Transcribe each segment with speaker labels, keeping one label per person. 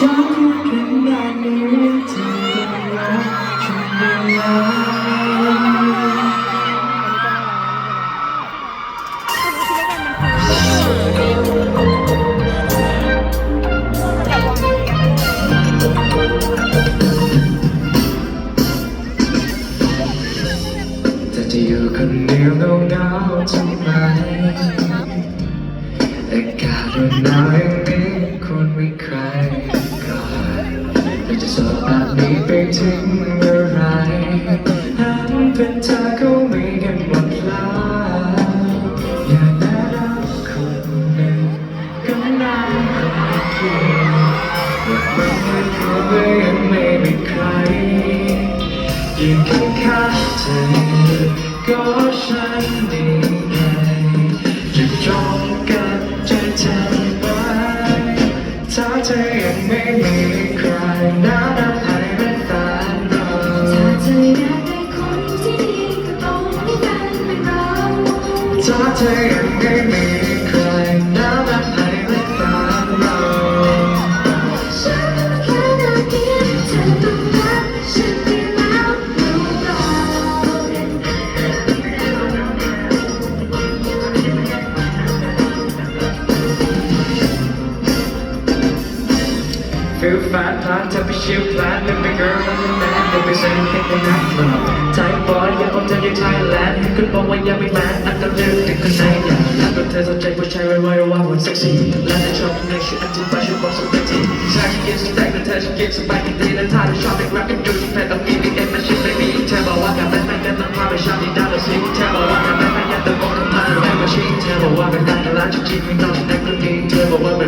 Speaker 1: ฉันพูดขนาดนี้เธอต้องรักฉันได้แล้วจะอยู่คนเดียวเงาเงาทำไมอากาศร้อนหนาวอย่างนี้ควรมีใคร จะโสดแบบนี้ไปถึงเมื่อไรหันเป็นเธอก็มีกันหมดแล้วอย่าได้รักคนหนึ่งก็น่าคนเดียวว่ามันไม่รู้ยังไม่มีใครยืนข้างๆเธอก็ฉันดีไงจะจองกับใจเธอไว้ถ้าเธอยังไม่มี
Speaker 2: ถ้าเอล
Speaker 1: ไทยบอยอยากพบเธออยู่ไทยแลนด์คุณบอกว่ายังไม่แมนอันต้องเลือกเด็กคนไหนอยากรักกับเธอสนใจผู้ชายไวๆว่าวันเซ็กซี่และในชอบในชื่ออธิบายชื่อบอกสเปคที่ชายที่กินสเต็กแต่เธอฉันกินสบายกันดีและถ้าเธอชอบเด็กรักกันดูที่แฟนต้องกินเอ็มมาชิมไม่มีเธอบอกว่าการเป็นแฟนกันต้องพาไปชอบที่ดาวและซิเธอบอกว่าการเป็นแฟนกันต้องบอกกันมาแม่มาชิเธอบอกว่าเป็นแฟนกันแล้วจริงๆไม่ต้องที่ไหนคนนี้เธอบอกว่าเป็น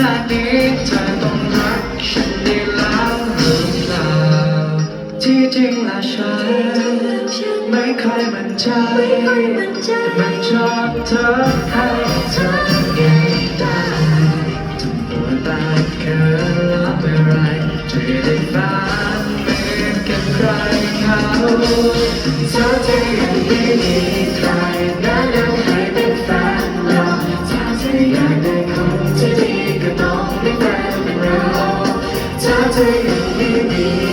Speaker 1: นา
Speaker 2: ดนี้เธ
Speaker 1: อต้องรักฉันได้แล้วหรือเปล่าที่จริงแล้วฉันไม่ค่อยมันใจ
Speaker 2: ไม่ค่อยมั่นใจ
Speaker 1: มันชอบเธอให้เธอเองได้ถึงปวดตาเกินแล้วเมื่อไรจะได้ฝันเป็นกับใครเขาเธอจะยังไม่มี Thank you.